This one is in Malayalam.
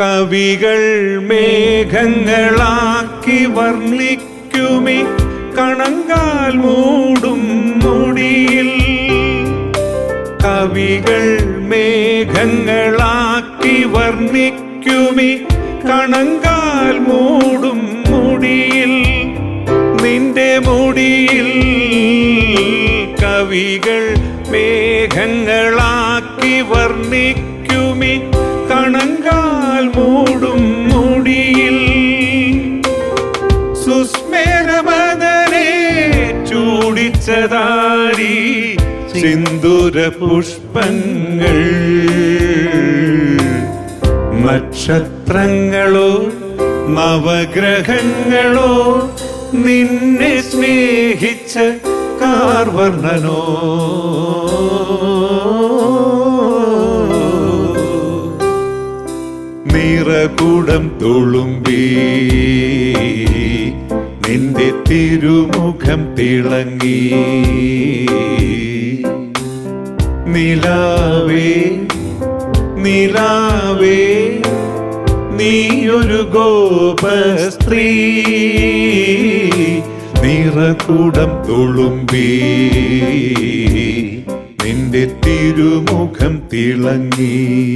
കവികൾ മേഘങ്ങളാക്കി വർണിക്കുമി. കണങ്കാൽ മൂടും മുടിയിൽ. കവികൾ മേഘങ്ങളാക്കി വർണിക്കുമി. കണങ്കാൽ മൂടും മുടിയിൽ. നിന്റെ മുടിയിൽ കവികൾ മേഘങ്ങളാക്കി വർണിക്കുമി. ചൂടിച്ചതാരി സിന്ദൂര പുഷ്പങ്ങൾ. നക്ഷത്രങ്ങളോ നവഗ്രഹങ്ങളോ നിന്നെ സ്നേഹിച്ച കാർവർണനോ നിറകൂടം തുളുമ്പി നിന്റെ തിരുമുഖം തിളങ്ങി. നിലാവേ നിലാവേ നീയൊരു ഗോപസ്ത്രീ. നിറകൂടം തുളുമ്പി. നിന്റെ തിരുമുഖം തിളങ്ങി.